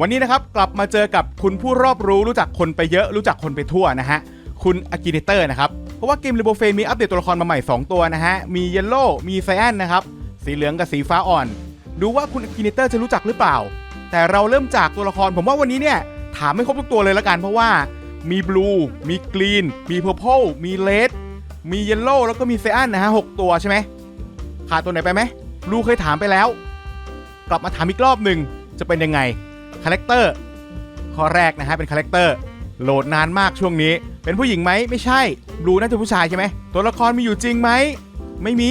วันนี้นะครับกลับมาเจอกับคุณผู้รอบรู้รู้จักคนไปเยอะรู้จักคนไปทั่วนะฮะคุณอากิเนเตอร์นะครับ เพราะว่าเกม r ิโบเฟนมีอัปเดตตัวละครมาใหม่ 2 ตัวนะฮะ มีเยลโล่มีไซแอนนะครับ สีเหลืองกับสีฟ้าอ่อน ดูว่าคุณอากิเนเตอร์จะรู้จักหรือเปล่า แต่เราเริ่มจากตัวละคร ผมว่าวันนี้เนี่ย ถามไม่ครบทุกตัวเลยละกัน เพราะว่ามีบลูมีกรีนมีเพอร์เพลมีเลดมีเยลโล่แล้วก็มีไซแอนนะฮะหกตัวใช่ไหมขาดตัวไหนไปไหมบลูเคยถามไปแล้ว กลับมาถามอีกรอบหนึ่งจะเป็นยังไง คาแรคเตอร์ข้อแรกนะฮะเป็นคาแรคเตอร์โหลดนานมากช่วงนี้ เป็นผู้หญิงไหมไม่ใช่บลูน่าจะผู้ชายใช่ไหมตัวละครมีอยู่จริงไหมไม่มี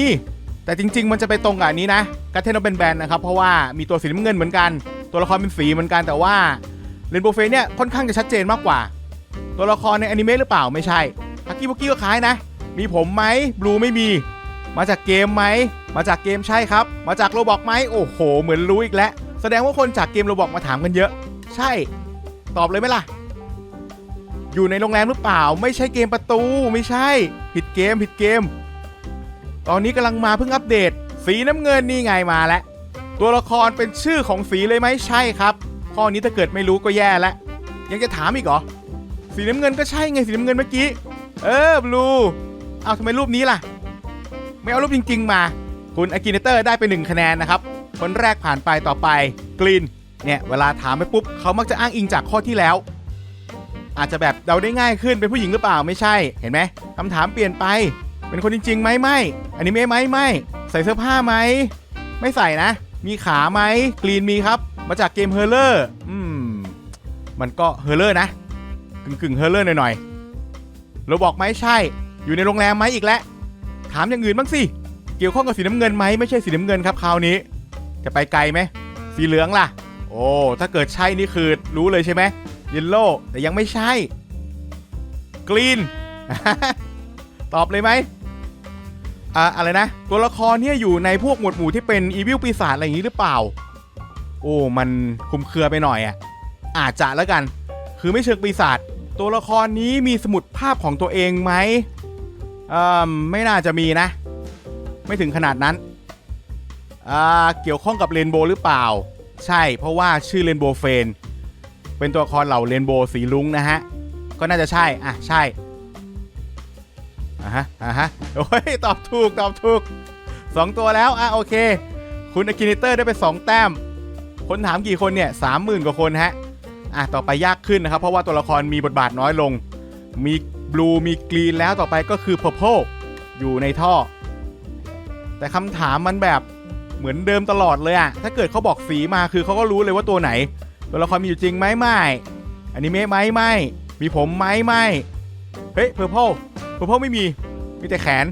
แต่จริง ๆ มันจะไปตรงกับอันนี้นะกัตเทนเป็นแบนนะครับเพราะว่ามีตัวสีน้ำเงินเหมือนกัน ตัวละครเป็นสีเหมือนกันแต่ว่าเรนโบว์เฟเนี่ยค่อนข้างจะชัดเจนมากกว่า ตัวละครในอนิเมะหรือเปล่าไม่ใช่ฮักกี้บุกกี้ก็คล้ายนะ มีผมไหมบลูไม่มี มาจากเกมไหมมาจากเกมใช่ครับ มาจากโรบอกไหมโอ้โห เหมือนรู้อีกแล้ว แสดงว่าคนจากเกมโรบอกมาถามกันเยอะ ใช่ ตอบเลยไหมล่ะ อยู่ในโรงแรมหรือเปล่า ไม่ใช่เกมประตู ไม่ใช่ ผิดเกมผิดเกม ตอนนี้กำลังมาเพิ่งอัปเดต สีน้ำเงินนี่ไงมาแล้วตัวละครเป็นชื่อของสีเลยไหมใช่ครับ ข้อนี้ถ้าเกิดไม่รู้ก็แย่แล้วยังจะถามอีกเหรอสีน้ำเงินก็ใช่ไงสีน้ำเงินเมื่อกี้ เออบลูเอาทำไมรูปนี้ล่ะ ไม่เอารูปจริง ๆ มา คุณอากิเนเตอร์ได้ไป1คะแนนนะครับ คนแรกผ่านไปต่อไปกรีนเนี่ยเวลาถามไปปุ๊บเขามักจะอ้างอิงจากข้อที่แล้ว อาจจะแบบเดาได้ง่ายขึ้นเป็นผู้หญิงหรือเปล่าไม่ใช่เห็นไหมคำถามเปลี่ยนไป เป็นคนจริงๆไหมไม่อันนี้ไม่ไหมไม่ใส่เสื้อผ้าไหมไม่ใส่นะ มีขาไหมกรีนมีครับ มาจากเกมเฮอร์เลอร์อืมมันก็เฮอร์เลอร์นะกึ่งกึ่งเฮอร์เลอร์หน่อยๆเราบอกไหมใช่ อยู่ในโรงแรมไหมอีกแล้วถามอย่างอื่นบ้างสิเกี่ยวข้องกับสีน้ำเงินไหมไม่ใช่สีน้ำเงินครับคราวนี้ จะไปไกลไหมสีเหลืองล่ะ โอ้ถ้าเกิดใช่นี่คือรู้เลยใช่ไหมเยลโลแต่ยังไม่ใช่กรีนตอบเลยไหมอ่าอะไรนะ ตัวละครเนี่ยอยู่ในพวกหมวดหมู่ที่เป็นอีวิลปีศาจอะไรอย่างนี้หรือเปล่า โอ้มันคุมเครือไปหน่อยอะอาจจะแล้วกัน คือไม่เชิงปีศาจตัวละครนี้มีสมุดภาพของตัวเองไหมเอ่อไม่น่าจะมีนะ ไม่ถึงขนาดนั้น อ่าเกี่ยวข้องกับเรนโบว์หรือเปล่า ใช่เพราะว่าชื่อเรนโบว์เฟนเป็นตัวละครเหล่าเรนโบว์สีลุ้งนะฮะ ก็น่าจะใช่ อะ ใช่อะฮะอะฮะโอ้ย ตอบถูก ตอบถูกสองตัวแล้ว อะ โอเค คุณอากินิเตอร์ได้ไป 2 แต้ม คนถามกี่คนเนี่ยสามหมื่นกว่าคนฮะ อะ ต่อไปยากขึ้นนะครับ เพราะว่าตัวละครมีบทบาทน้อยลง มีบลูมีกรีนแล้วต่อไปก็คือเพอร์เพอยู่ในท่อ แต่คำถามมันแบบ เหมือนเดิมตลอดเลยอะถ้าเกิดเขาบอกสีมาคือเขาก็รู้เลยว่าตัวไหน ตัวละครมีอยู่จริงไหมไม่อันิเมะไหมไม่มีผมไหมไม่เฮ้ยเพอร์เพลเพอร์เพลไม่มีมีแต่แขน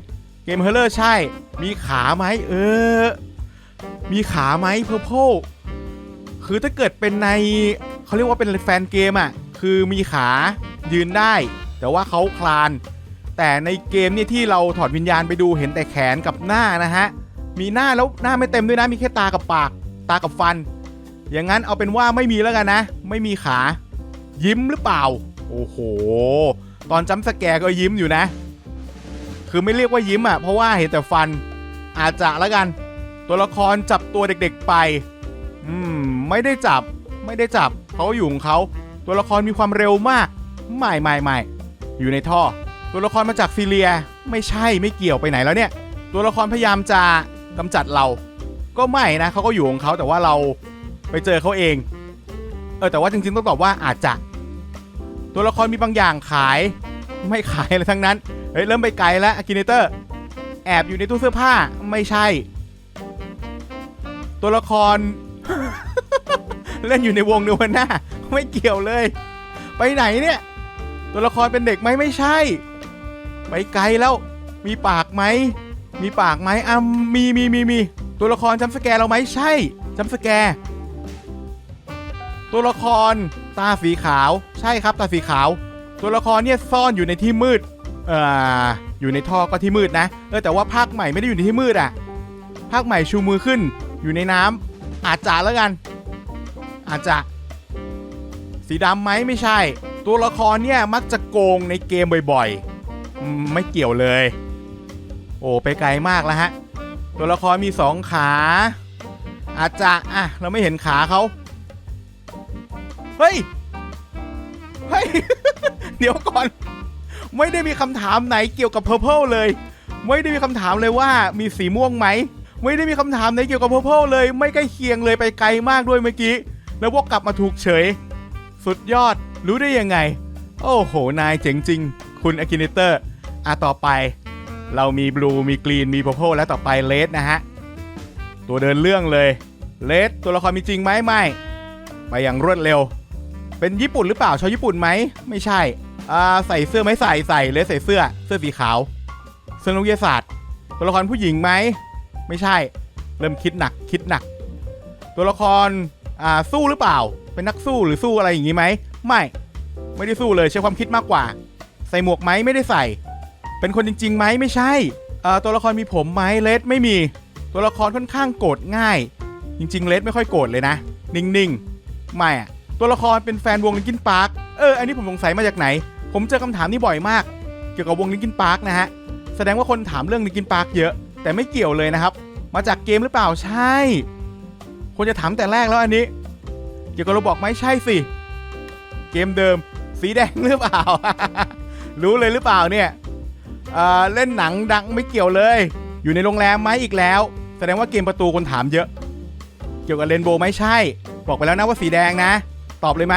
เกมเฮอร์เลอร์ใช่ มีขาไหมเออ มีขาไหมเพอร์เพลคือถ้าเกิดเป็นในเขาเรียกว่าเป็นแฟนเกมอะคือมีขายืนได้ แต่ว่าเขาคลาน แต่ในเกมเนี่ยที่เราถอดวิญญาณไปดูเห็นแต่แขนกับหน้านะฮะ มีหน้าแล้วหน้าไม่เต็มด้วยนะมีแค่ตากับปาก ตากับฟัน อย่างนั้นเอาเป็นว่าไม่มีแล้วกันนะ ไม่มีขา ยิ้มหรือเปล่า โอ้โห ตอนจัมป์สแกก็ยิ้มอยู่นะ คือไม่เรียกว่ายิ้มอะเพราะว่าเห็นแต่ฟัน อาจจะแล้วกัน ตัวละครจับตัวเด็กๆไป อืม ไม่ได้จับ ไม่ได้จับเขาอยู่ของเขาตัวละครมีความเร็วมาก ไม่ไม่ไม่อยู่ในท่อ ตัวละครมาจากซีเรีย ไม่ใช่ไม่เกี่ยวไปไหนแล้วเนี่ย ตัวละครพยายามจะ กำจัดเรา ก็ไม่นะเขาก็อยู่ของเขาแต่ว่าเราไปเจอเขาเอง เออแต่ว่าจริงๆต้องตอบว่าอาจจะ ตัวละครมีบางอย่างขายไม่ขายอะไรทั้งนั้น เฮ้ยเริ่มไปไกลแล้วอ k กินเตอร์ แอบอยู่ในตู้เสื้อผ้าไม่ใช่ ตัวละคร เล่นอยู่ในวงเนวันหน้าไม่เกี่ยวเลย ไปไหนเนี่ย ตัวละครเป็นเด็กไหมไม่ใช่ ไปไกลแล้วมีปากไหม มีปากไหมอะมีมีมีมีตัวละครจำสแกร์เราไหมใช่จำสแกร์ตัวละครตาสีขาวใช่ครับตาสีขาว ตัวละครเนี่ยซ่อนอยู่ในที่มืดเอ่ออยู่ในท่อก็ที่มืดนะเออแต่ว่าภาคใหม่ไม่ได้อยู่ในที่มืดอะภาคใหม่ชูมือขึ้น อยู่ในน้ำอาจจะแล้วกัน อาจจะ สีดำไหมไม่ใช่ ตัวละครเนี่ยมักจะโกงในเกมบ่อยๆ ไม่เกี่ยวเลย โอ้ไปไกลมากแล้วฮะ ตัวละครมีสองขา อาจจะอะเราไม่เห็นขาเขาเฮ้ย เฮ้ย เดี๋ยวก่อน ไม่ได้มีคำถามไหนเกี่ยวกับ Purple เลย ไม่ได้มีคำถามเลยว่ามีสีม่วงไหม ไม่ได้มีคำถามไหนเกี่ยวกับ Purple เลย ไม่ใกล้เคียงเลยไปไกลมากด้วยเมื่อกี้ แล้ววกกลับมาถูกเฉย สุดยอด รู้ได้ยังไง โอ้โห นายเจ๋งจริง คุณอ k กินเตอร์ อะต่อไป เรามีบลูมีกรีนมี Purple และต่อไปเลดนะฮะ ตัวเดินเรื่องเลยเลดตัวละครมีจริงไหมไม่ไปอย่างรวดเร็ว เป็นญี่ปุ่นหรือเปล่าชาวญี่ปุ่นไหมไม่ใช่อ่าใส่เสื้อไหม่ใส่ใส่เลสใส่เสื้อเสื้อสีขาวเสื้อนักวิทยาศาสตร์ ตัวละครผู้หญิงไหมไม่ใช่ เริ่มคิดหนักคิดหนัก ตัวละครอ่าสู้หรือเปล่า เป็นนักสู้หรือสู้อะไรอย่างนี้ไหมไม่ ไม่ได้สู้เลยใช้ความคิดมากกว่า ใส่หมวกไหมไม่ได้ใส่ เป็นคนจริงๆไหมไม่ใช่ตัวละครมีผมไหมเลสไม่มี ตัวละครค่อนข้างโกรธง่าย จริงๆเลสไม่ค่อยโกรธเลยนะ นิ่งๆไม่อะตัวละครเป็นแฟนวงลิ n กินพาร์คเอออันนี้ผมสงสัยมาจากไหน ผมเจอคำถามนี้บ่อยมาก เกี่ยวกับวงลิ n กินพาร์คนะฮะแสดงว่าคนถามเรื่องลิ n กินพาร์คเยอะ แต่ไม่เกี่ยวเลยนะครับ มาจากเกมหรือเปล่าใช่ควรจะถามแต่แรกแล้วอันนี้ เกี่ยวกับเราบอกไหมใช่สิเกมเดิม สีแดงหรือเปล่า รู้เลยหรือเปล่าเนี่ย เอ่อเล่นหนังดังไม่เกี่ยวเลย อยู่ในโรงแรมไหมอีกแล้ว แสดงว่าเกมประตูคนถามเยอะ เกี่ยวกับเรนโบว์ไหมใช่ บอกไปแล้วนะว่าสีแดงนะ ตอบเลยไหม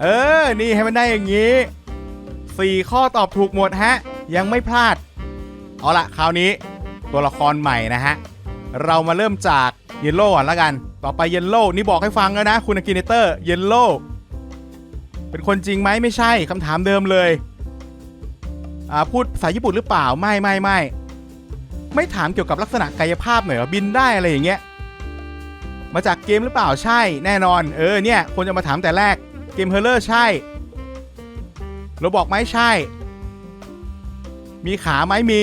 เออ นี่ให้มันได้อย่างนี้สี่ข้อตอบถูกหมดฮะ ยังไม่พลาด เอาละคราวนี้ ตัวละครใหม่นะฮะ เรามาเริ่มจากเยลโล่ก่อนละกัน ต่อไปเยลโล่นี่บอกให้ฟังแล้วนะ คุณอากินเตอร์ เยลโล่เป็นคนจริงไหมไม่ใช่คำถามเดิมเลย พูดภาษาญี่ปุ่นหรือเปล่าไม่ไม่ไม่ไม่ถามเกี่ยวกับลักษณะกายภาพหน่อยเหรอบินได้อะไรอย่างเงี้ยมาจากเกมหรือเปล่าใช่แน่นอน เออเนี่ยคนจะมาถามแต่แรกเกมเฮอร์เลอร์ใช่เราบอกไหมใช่ มีขาไหมมี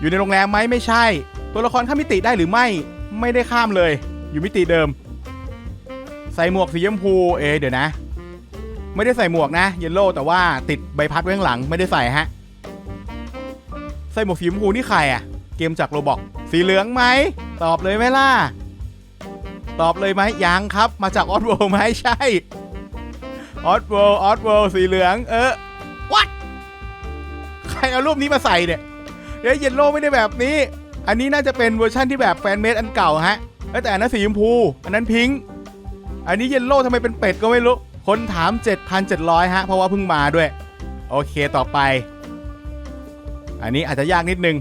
อยู่ในโรงแรมไหมไม่ใช่ ตัวละครข้ามมิติได้หรือไม่ไม่ได้ข้ามเลย อยู่มิติเดิม ใส่หมวกสีชมพูเอเดี๋ยวนะ ไม่ได้ใส่หมวกนะ เยลโล่แต่ว่าติดใบพัดไว้ข้างหลังไม่ได้ใส่ฮะ ใส่หมวกสีชมพูนี่ใครอะเกมจากโรบอกสีเหลืองไหม ตอบเลยไหมล่ะ ตอบเลยไหมยังครับ มาจากออสโวไหมใช่ออสโวออสโวสีเหลือง เออ what ใครเอารูปนี้มาใส่เนี่ยเดี๋ยวเยลโล่ไม่ได้แบบนี้ อันนี้น่าจะเป็นเวอร์ชั่นที่แบบแฟนเมดอันเก่าฮะแต่อันนั้นสีชมพู อันนั้นพิงค์อันนี้เยลโล่ทำไมเป็นเป็ดก็ไม่รู้ คนถาม 7,700 ฮะ เพราะว่าเพิ่งมาด้วย โอเคต่อไป อันนี้อาจจะยากนิดนึง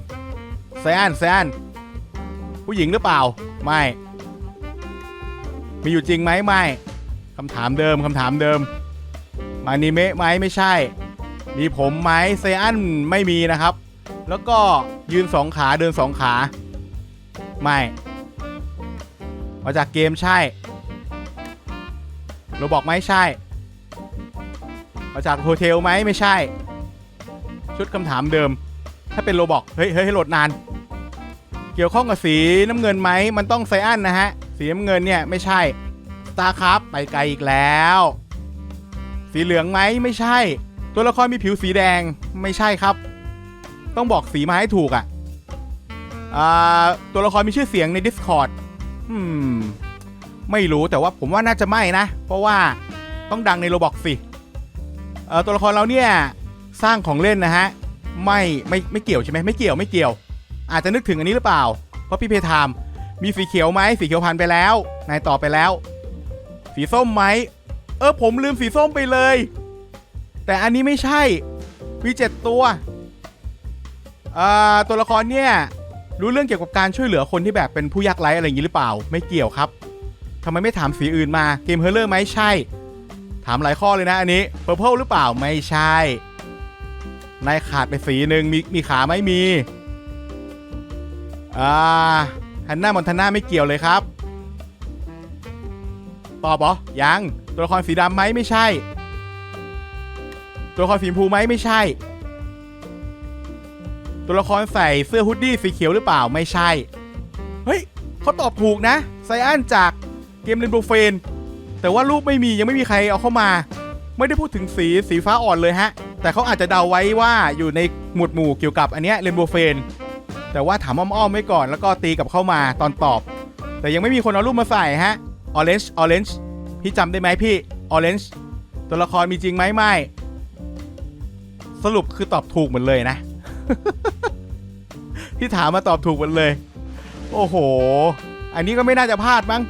แซนแซนผู้หญิงหรือเปล่า ไม่ มีอยู่จริงไหมไม่คำถามเดิมคำถามเดิม มานิเมะไหมไม่ใช่ มีผมไหมเซอันไม่มีนะครับ แล้วก็ยืนสองขาเดินสองขา ไม่ มาจากเกมใช่ เราบอกไหมใช่ มาจากโฮเทลไหมไม่ใช่ ชุดคำถามเดิม ถ้าเป็นโรบอกเฮ้ยเฮ้ยให้โหลดนาน เกี่ยวข้องกับสีน้ำเงินไหมมันต้องไซอันนะฮะ สีน้ำเงินเนี่ยไม่ใช่ตาครับไปไกลอีกแล้ว สีเหลืองไหมไม่ใช่ ตัวละครมีผิวสีแดงไม่ใช่ครับ ต้องบอกสีมาให้ถูกอะ่ะอ่าตัวละครมีชื่อเสียงใน Discord อืม ไม่รู้แต่ว่าผมว่าน่าจะไม่นะ เพราะว่าต้องดังในโรบอกสิตัวละครเราเนี่ยสร้างของเล่นนะฮะไม่ไม่ไม่เกี่ยวใช่ไหมไม่เกี่ยวไม่เกี่ยว อาจจะนึกถึงอันนี้หรือเปล่า เพราะพี่เพทามมีสีเขียวไหมสีเขียวพันไปแล้ว นายตอบไปแล้ว สีส้มไหมเออผมลืมสีส้มไปเลย แต่อันนี้ไม่ใช่มีเจ็ดตัวตัวละครเนี่ยรู้เรื่องเกี่ยวกับการช่วยเหลือคนที่แบบเป็นผู้ยากไร้อะไรอย่างนี้หรือเปล่า ไม่เกี่ยวครับ ทำไมไม่ถามสีอื่นมาเกมเฮอร์เลอร์ไหมใช่ ถามหลายข้อเลยนะอันนี้เ u r p l e หรือเปล่าไม่ใช่นายขาดไปสีหนึ่งมีมีขาไหมมีอ่าฮันน่ามอนทาน่าไม่เกี่ยวเลยครับ ตอบเหรอยังตัวละครสีดำไหมไม่ใช่ ตัวละครสีชมพูไหมไม่ใช่ ตัวละครใส่เสื้อฮุดดี้สีเขียวหรือเปล่าไม่ใช่ เฮ้ยเขาตอบถูกนะไซอันจาก เกมเรนโบว์เฟน แต่ว่ารูปไม่มียังไม่มีใครเอาเข้ามา ไม่ได้พูดถึงสีสีฟ้าอ่อนเลยฮะ แต่เขาอาจจะเดาไว้ว่าอยู่ในหมวดหมู่เกี่ยวกับอันเนี้ยเรนโบว์เฟน แต่ว่าถามอ้อมๆไว้ก่อนแล้วก็ตีกับเข้ามาตอนตอบ แต่ยังไม่มีคนเอารูปมาใส่ฮะ orange orange พี่จำได้ไหมพี่ Orange ตัวละครมีจริงไหมไม่ สรุปคือตอบถูกหมดเลยนะ ที่ถามมาตอบถูกหมดเลย โอ้โห อันนี้ก็ไม่น่าจะพลาดมั้ง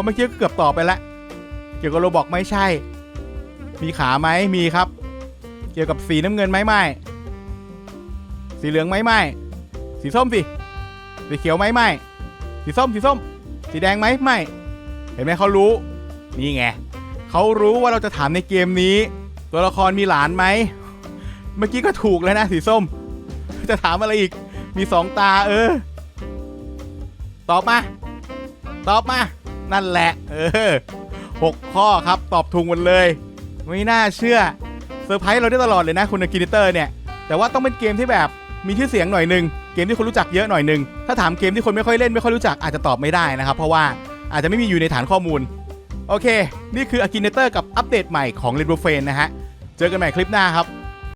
ราะเมื่อกี้ก็เกือบตอบไปแล้ว เกี่ยวกับโรบอกไม่ใช่ มีขาไหมมีครับ เกี่ยวกับสีน้ำเงินไหมไม่สีเหลืองไหมไม่สีส้มสิสีเขียวไหมไม่สีส้มสีส้ม สีแดงไหมไม่ เห็นไหมเขารู้ นี่ไงเขารู้ว่าเราจะถามในเกมนี้ ตัวละครมีหลานไหม เมื่อกี้ก็ถูกแล้วนะสีส้ม จะถามอะไรอีก มีสองตาเออ ตอบมา ตอบมา นั่นแหละ เออหกข้อครับตอบถูกหมดเลย ไม่น่าเชื่อเซอร์ไพรส์เราได้ตลอดเลยนะคุณอากินิเตอร์เนี่ย แต่ว่าต้องเป็นเกมที่แบบมีชื่อเสียงหน่อยหนึง เกมที่คนรู้จักเยอะหน่อยหนึง ถ้าถามเกมที่คนไม่ค่อยเล่นไม่ค่อยรู้จักอาจจะตอบไม่ได้นะครับ เพราะว่าอาจจะไม่มีอยู่ในฐานข้อมูล โอเค นี่คืออากินเตอร์กับอัปเดตใหม่ของ r e d w o f a n นะฮะ เจอกันใหม่คลิปหน้าครับ